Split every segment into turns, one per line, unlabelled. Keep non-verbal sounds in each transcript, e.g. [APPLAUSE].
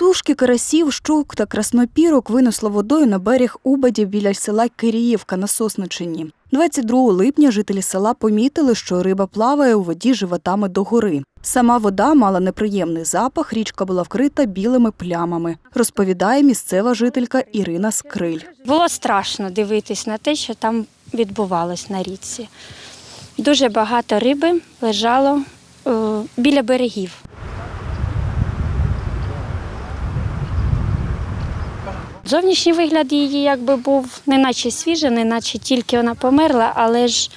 Тушки карасів, щук та краснопірок винесло водою на берег Убаді біля села Киріївка на Сосничині. 22 липня жителі села помітили, що риба плаває у воді животами догори. Сама вода мала неприємний запах, річка була вкрита білими плямами, розповідає місцева жителька Ірина Скриль.
Було страшно дивитись на те, що там відбувалось на річці. Дуже багато риби лежало е, біля берегів. Зовнішній вигляд її якби був не наче свіжа, не наче тільки вона померла, але ж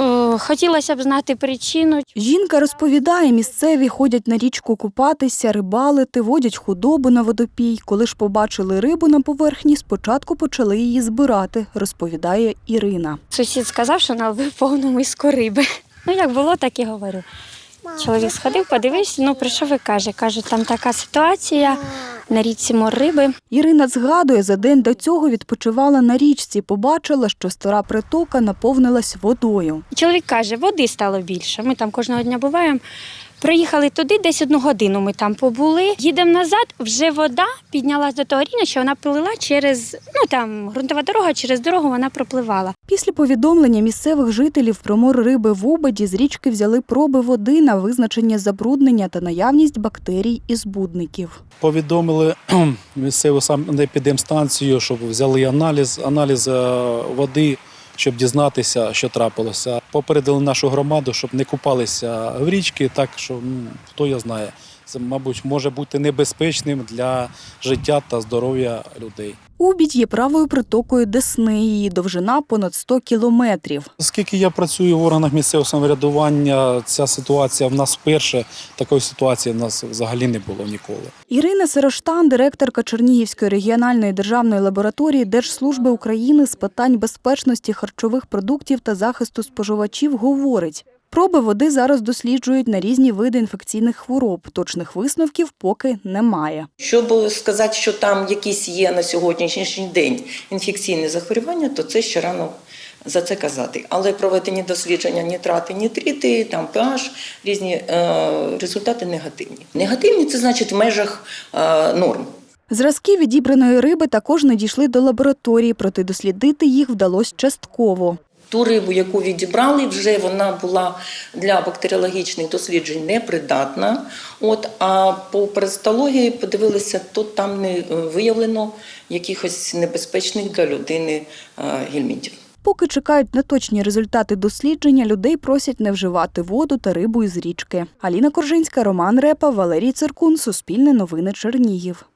е, хотілося б знати причину,
Жінка розповідає, місцеві ходять на річку купатися, рибалити, водять худобу на водопій. Коли ж побачили рибу на поверхні, спочатку почали її збирати, розповідає Ірина.
Сусід сказав, що налив повну миску риби. Ну, як було, так і говорю. Чоловік сходив, подивився, ну прийшов і каже, каже, там така ситуація, на річці мор риби.
Ірина згадує, за день до цього відпочивала на річці, побачила, що стара притока наповнилась водою.
Чоловік каже, води стало більше. Ми там кожного дня буваємо. Приїхали туди, десь одну годину ми там побули. Їдемо назад, вже вода піднялась до того рівня, що вона плила через, ну там ґрунтова дорога, через дорогу вона пропливала.
Після повідомлення місцевих жителів про мор риби в Убаді з річки взяли проби води на визначення забруднення та наявність бактерій і збудників.
Повідомили [CLEARS THROAT] місцеву санепідемстанцію, щоб взяли аналіз, аналіз е, води, щоб дізнатися, що трапилося. Попередили нашу громаду, щоб не купалися в річки, так що ну, хто я знає. Це, мабуть, може бути небезпечним для життя та здоров'я людей.
Убідь є правою притокою Десни, її довжина понад 100 кілометрів.
Оскільки я працюю в органах місцевого самоврядування, ця ситуація в нас вперше. Такої ситуації в нас взагалі не було ніколи.
Ірина Сироштан, директорка Чернігівської регіональної державної лабораторії Держслужби України з питань безпечності харчових продуктів та захисту споживачів, говорить. Проби води зараз досліджують на різні види інфекційних хвороб. Точних висновків поки немає.
Щоб сказати, що там якісь є на сьогоднішній день інфекційні захворювання, то це ще рано за це казати. Але проведені дослідження нітрати, нітрити, там pH, різні е, результати негативні. Негативні це значить в межах е, норм.
Зразки відібраної риби також не дійшли до лабораторії, проте дослідити їх вдалося частково.
Ту рибу, яку відібрали, вже вона була для бактеріологічних досліджень непридатна. От, а по перистології подивилися, то там не е, виявлено якихось небезпечних для людини е, гельмінтів.
Поки чекають на точні результати дослідження, людей просять не вживати воду та рибу із річки. Аліна Коржинська, Роман Репа, Валерій Циркун, Суспільне новини Чернігів.